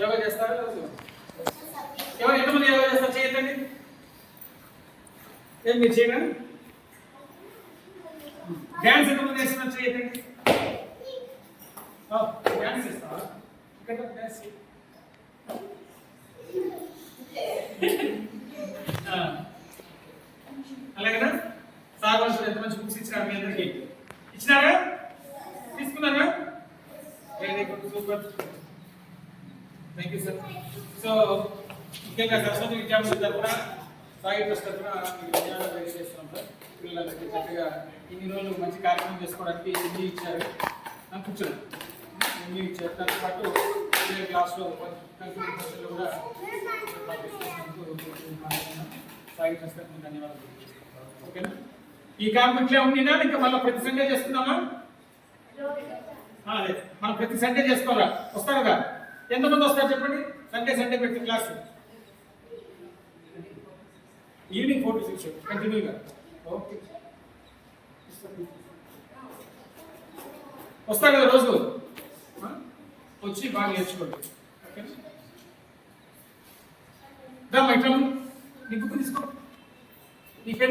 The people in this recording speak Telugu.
యోగా చేస్తారా ఎవరు ఎంతమంది యోగా చేస్తారు? చేయండి ఏం మీరు చేయగలరు డ్యాన్స్ ఎంతమంది చేస్తున్నారు? చేయండి డ్యాన్స్ చేస్తావా? ఇక్కడ డ్యాన్స్ ఆ. అలాగేనా? సార్ వాళ్ళు ఎంత మంచి బుక్స్ ఇచ్చినారు మీ అందరికి? ఇచ్చినారా? తీసుకున్నారా? Very good super thank you sir so ముఖ్యంగా సరస్వతి విద్యార్థుల తరఫున సాయి ట్రస్ట్ తరఫున ఈ విజయాలు తెలియజేస్తున్నాం సార్ పిల్లలకి చక్కగా ఇన్ని రోజులు మంచి కార్యక్రమం చేసుకోవడానికి ఇన్ని ఇచ్చారు. నాకు కూర్చున్నాను ఇన్ని ఇచ్చారు. దాంతో పాటు వేరే క్లాస్లో కంప్యూటర్ క్లాసుల్లో కూడా సాయి ట్రస్ట్ తరఫున ధన్యవాదాలు ఓకేనా? ఈ కార్యక్రమం ఇట్లే ఉండినా ఇంకా మళ్ళీ ప్రతి సండే చేసుకుందామా మనం ప్రతి సండే చేసుకోరా వస్తారుగా ఎంతమంది వస్తారు చెప్పండి? సండే సండే ప్రతి class evening four to six కంటిన్యూగా ఓకే వస్తారు కదా రోజు? ఆ? వచ్చి బాగా నేర్చుకోండి. ఓకే దా ఇట్లా నీ బుక్ తీసుకో. నీ పెన్